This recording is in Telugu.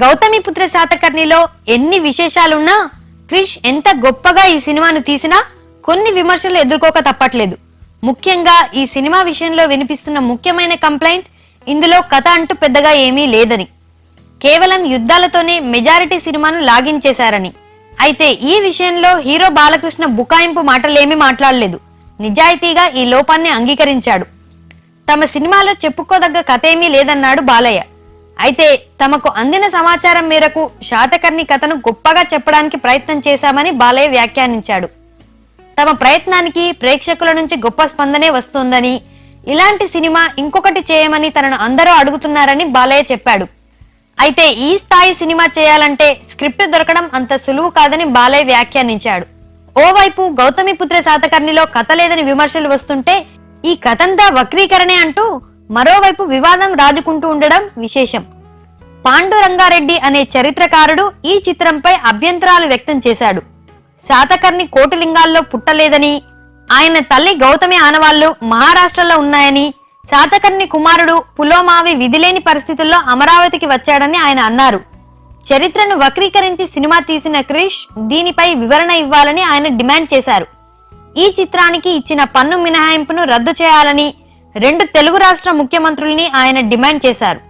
గౌతమిపుత్ర శాతకర్ణిలో ఎన్ని విశేషాలున్నా క్రిష్ ఎంత గొప్పగా ఈ సినిమాను తీసినా కొన్ని విమర్శలు ఎదుర్కోక తప్పట్లేదు. ముఖ్యంగా ఈ సినిమా విషయంలో వినిపిస్తున్న ముఖ్యమైన కంప్లైంట్ ఇందులో కథ అంటూ పెద్దగా ఏమీ లేదని. కేవలం యుద్ధాలతోనే మెజారిటీ సినిమాను లాగించేశారని. అయితే ఈ విషయంలో హీరో బాలకృష్ణ బుకాయింపు మాటలేమీ మాట్లాడలేదు. నిజాయితీగా ఈ లోపాన్ని అంగీకరించాడు. తమ సినిమాలో చెప్పుకోదగ్గ కథ ఏమీ లేదన్నాడు బాలయ్య. అయితే తమకు అందిన సమాచారం మేరకు శాతకర్ణి కథను గొప్పగా చెప్పడానికి ప్రయత్నం చేశామని బాలయ్య వ్యాఖ్యానించాడు. తమ ప్రయత్నానికి ప్రేక్షకుల నుంచి గొప్ప స్పందనే వస్తోందని ఇలాంటి సినిమా ఇంకొకటి చేయమని తనను అందరూ అడుగుతున్నారని బాలయ్య చెప్పాడు. అయితే ఈ స్థాయి సినిమా చేయాలంటే స్క్రిప్ట్ దొరకడం అంత సులువు కాదని బాలయ్య వ్యాఖ్యానించాడు. ఓవైపు గౌతమిపుత్ర శాతకర్ణిలో కథ లేదని విమర్శలు వస్తుంటే ఈ కథంతా వక్రీకరణే అంటూ మరోవైపు వివాదం రాజుకుంటూ ఉండడం విశేషం. పాండురంగారెడ్డి అనే చరిత్రకారుడు ఈ చిత్రంపై అభ్యంతరాలు వ్యక్తం చేశాడు. శాతకర్ణి కోటిలింగాల్లో పుట్టలేదని ఆయన తల్లి గౌతమి ఆనవాళ్ళు మహారాష్ట్రలో ఉన్నాయని శాతకర్ణి కుమారుడు పులోమావి విధిలేని పరిస్థితుల్లో అమరావతికి వచ్చాడని ఆయన అన్నారు. చరిత్రను వక్రీకరించి సినిమా తీసిన క్రిష్ దీనిపై వివరణ ఇవ్వాలని ఆయన డిమాండ్ చేశారు. ఈ చిత్రానికి ఇచ్చిన పన్ను మినహాయింపును రద్దు చేయాలని రెండు తెలుగు రాష్ట్ర ముఖ్యమంత్రుల్ని ఆయన డిమాండ్ చేశారు.